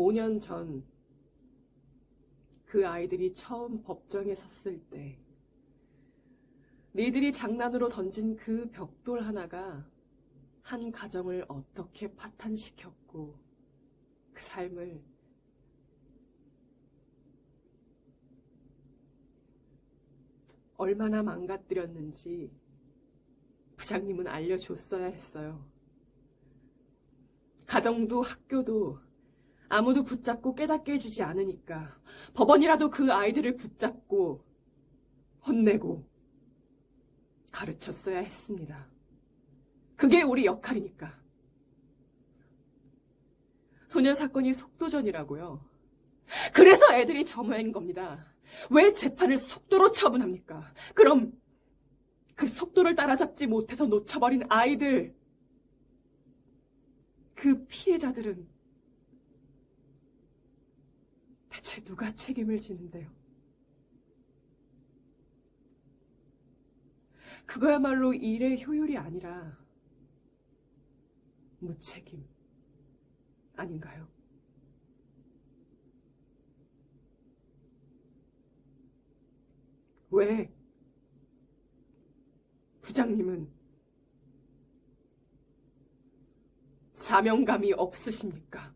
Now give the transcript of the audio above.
5년 전 그 아이들이 처음 법정에 섰을 때 니들이 장난으로 던진 그 벽돌 하나가 한 가정을 어떻게 파탄시켰고 그 삶을 얼마나 망가뜨렸는지 부장님은 알려줬어야 했어요. 가정도 학교도 아무도 붙잡고 깨닫게 해주지 않으니까 법원이라도 그 아이들을 붙잡고 혼내고 가르쳤어야 했습니다. 그게 우리 역할이니까. 소년 사건이 속도전이라고요. 그래서 애들이 점호한 겁니다. 왜 재판을 속도로 처분합니까? 그럼 그 속도를 따라잡지 못해서 놓쳐버린 아이들, 그 피해자들은 대체 누가 책임을 지는데요? 그거야말로 일의 효율이 아니라 무책임 아닌가요? 왜 부장님은 사명감이 없으십니까?